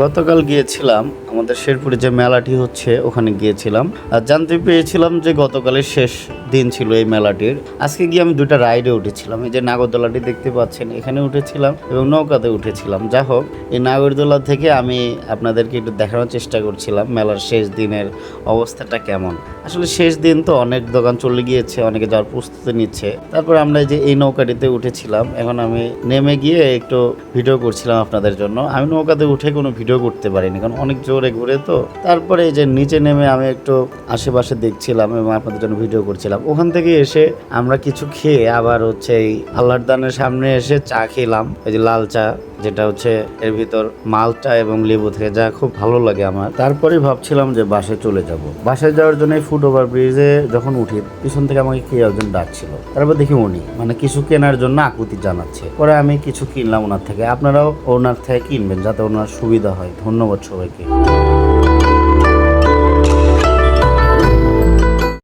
গতকাল গিয়েছিলাম, আমাদের শেরপুরে যে মেলাটি হচ্ছে, ওখানে গিয়েছিলাম। আর জানতে পেরেছিলাম যে গতকালের শেষ দিন ছিল এই মেলাটির। আজকে গিয়ে আমি দুটা রাইডে উঠেছিলাম। এই যে নাগরদোলাটি দেখতে পাচ্ছেন, এখানে উঠেছিলাম এবং নৌকাতে উঠেছিলাম। যা হোক, এই নাগরদোলা থেকে আমি আপনাদেরকে একটু দেখানোর চেষ্টা করছিলাম মেলার শেষ দিনের অবস্থাটা কেমন। আসলে শেষ দিন তো অনেক দোকান চলে গিয়েছে, অনেকে যাওয়ার প্রস্তুতি নিচ্ছে। তারপর আমরা যে এই নৌকাটিতে উঠেছিলাম, এখন আমি নেমে গিয়ে একটু ভিডিও করছিলাম আপনাদের জন্য। আমি নৌকাতে উঠে কোনো ভিডিও করতে পারিনি, কারণ অনেক জোরে ঘুরে তো। তারপরে এই যে নিচে নেমে আমি একটু আশেপাশে দেখছিলাম এবং আপনাদের জন্য ভিডিও করছিলাম। ওখান থেকে এসে আমরা কিছু খেয়ে আবার হচ্ছে এই আল্লাহর দানের সামনে এসে চা খেলাম। এই যে লাল চা, যেটা হচ্ছে এর ভিতর মালটা এবং লেবু থেকে, যা খুব ভালো লাগে আমার। তারপরে ভাবছিলাম যে বাসায় চলে যাব। বাসায় যাওয়ার জন্য ফুট ওভার ব্রিজে যখন উঠি, পিছন থেকে আমাকে কে একজন ডাকছিল। তারপর দেখি উনি মানে কিছু কেনার জন্য আকুতি জানাচ্ছে। পরে আমি কিছু কিনলাম ওনার থেকে। আপনারাও ওনার থেকে কিনবেন, যাতে ওনার সুবিধা হয়। ধন্যবাদ সবাইকে।